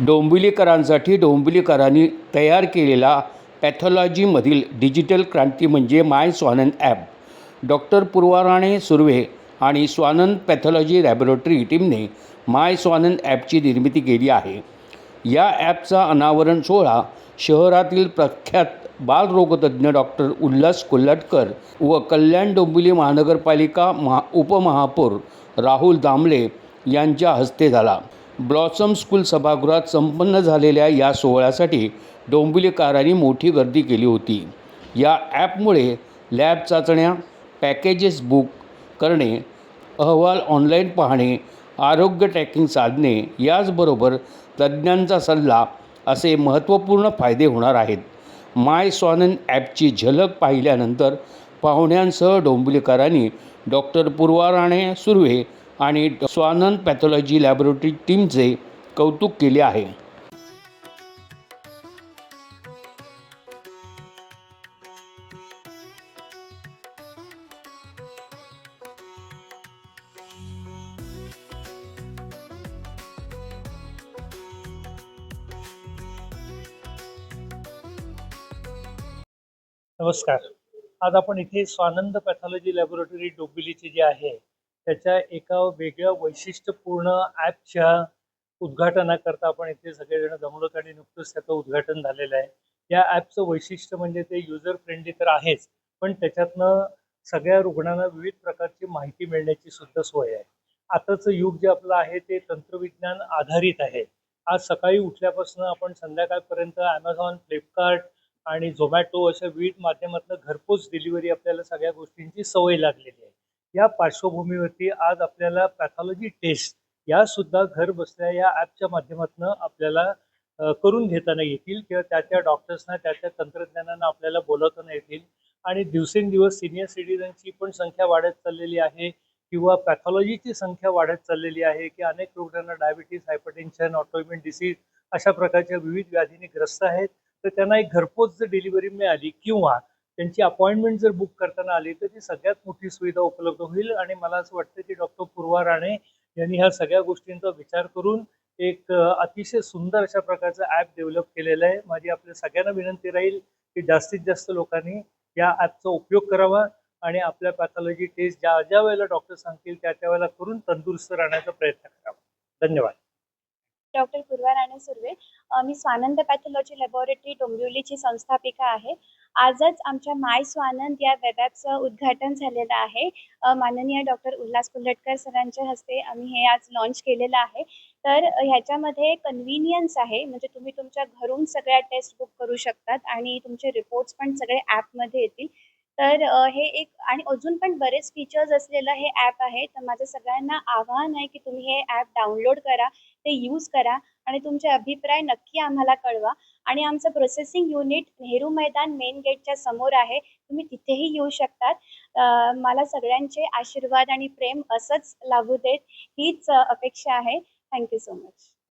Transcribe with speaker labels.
Speaker 1: डोंबिवलीकरांसाठी डोंबिवलीकरांनी तयार केलेला पॅथॉलॉजीमधील डिजिटल क्रांती म्हणजे my Swanand app. Doctor Purva Rane Surve आणि स्वानंद पॅथॉलॉजी लॅबोरेटरी टीमने माय स्वानंद ॲपची निर्मिती केली आहे. या ॲपचा अनावरण सोहळा शहरातील प्रख्यात बालरोगतज्ञ डॉक्टर उल्हास कोल्हटकर व कल्याण डोंबिवली महानगरपालिका महा उपमहापौर राहुल दामले यांच्या हस्ते झाला. ब्लॉसम स्कूल सभागृहात संपन्न झालेल्या या सोहळ्यासाठी डोंबिवलीकरांनी मोठी गर्दी केली होती. या ॲपमुळे लॅब चाचण्या पॅकेजेस बुक करणे अहवाल ऑनलाईन पाहणे आरोग्य ट्रॅकिंग साधने याचबरोबर तज्ज्ञांचा सल्ला असे महत्त्वपूर्ण फायदे होणार आहेत. माय स्वानन ॲपची झलक पाहिल्यानंतर पाहुण्यांसह डोंबिवलीकरांनी डॉक्टर पूर्वा राणे सुर्वे आणि स्वानंद पॅथॉलॉजी लॅबोरेटरी टीमचे कौतुक केले आहे.
Speaker 2: नमस्कार. आज आपण इथे स्वानंद पॅथॉलॉजी लॅबोरेटरी डोंबिवलीची जी आहे त्याच्या एका वेगळ्या वैशिष्ट्यपूर्ण ॲपच्या उद्घाटनाकरता आपण इथे सगळेजण जमलोत आणि नुकतंच त्याचं उद्घाटन झालेलं आहे. या ॲपचं वैशिष्ट्य म्हणजे ते युजर फ्रेंडली तर आहेच पण त्याच्यातनं सगळ्या रुग्णांना विविध प्रकारची माहिती मिळण्याची सुद्धा सोय आहे. आताचं युग जे आपलं आहे ते तंत्रविज्ञान आधारित आहे. आज सकाळी उठल्यापासून आपण संध्याकाळपर्यंत ॲमेझॉन फ्लिपकार्ट आणि झोमॅटो अशा विविध माध्यमातून घरपोच डिलिव्हरी आपल्याला सगळ्या गोष्टींची सवय लागलेली आहे. या पार्श्वभूमीवरती आज आपल्याला पॅथॉलॉजी टेस्ट या सुद्धा घर बसल्या या ॲपच्या माध्यमातून आपल्याला करून घेताना येतील किंवा त्या त्या डॉक्टर्सना त्या त्या तंत्रज्ञानांना आपल्याला बोलवताना येतील. आणि दिवसेंदिवस सिनियर सिटीजनची पण संख्या वाढत चाललेली आहे किंवा पॅथॉलॉजीची संख्या वाढत चाललेली आहे की अनेक रुग्णांना डायबिटीस हायपरटेन्शन ऑटोइम्युन डिसीज अशा प्रकारच्या विविध व्याधीने ग्रस्त आहेत. तर त्यांना एक घरपोच जर डिलिव्हरी मिळाली किंवा त्यांची अपॉइंटमेंट जर बुक करताना आली तर ती सगळ्यात मोठी सुविधा उपलब्ध होईल. आणि मला असं वाटतं की डॉक्टर पूर्वा राणे यांनी ह्या सगळ्या गोष्टींचा विचार करून एक अतिशय सुंदर अशा प्रकारचं ॲप डेव्हलप केलेलं आहे. माझी आपल्या सगळ्यांना विनंती राहील की जास्तीत जास्त लोकांनी या ॲपचा उपयोग करावा आणि आपल्या पॅथॉलॉजी टेस्ट ज्या ज्या वेळेला डॉक्टर सांगतील त्या त्या वेळेला करून तंदुरुस्त राहण्याचा प्रयत्न करावा. धन्यवाद.
Speaker 3: डॉक्टर पूर्वा राणे सुर्वे मी स्वानंद पॅथॉलॉजी लॅबोरेटरी डोंबिवलीची संस्थापिका आहे. आजच आमच्या माय स्वानंद या वेबॲपचं उद्घाटन झालेलं आहे. माननीय डॉक्टर उल्हास कुलटकर सरांच्या हस्ते आम्ही हे आज लॉन्च केलेलं आहे. तर ह्याच्यामध्ये कन्व्हिनियन्स आहे म्हणजे तुम्ही तुमच्या घरून सगळ्या टेस्ट बुक करू शकतात आणि तुमचे रिपोर्ट्स पण सगळे ॲपमध्ये येतील. तर हे एक आणि अजून पण बरेच फीचर्स असलेलं हे ॲप आहे. तर माझं सगळ्यांना आव्हान आहे की तुम्ही हे ॲप डाउनलोड करा ते यूज करा आणि तुमचे अभिप्राय नक्की आम्हाला कळवा. आणि आमचं प्रोसेसिंग युनिट नेहरू मैदान मेन गेटच्या समोर आहे. तुम्ही तिथेही येऊ शकतात. मला सगळ्यांचे आशीर्वाद आणि प्रेम असंच लाभू देत हीच अपेक्षा आहे. Thank you so much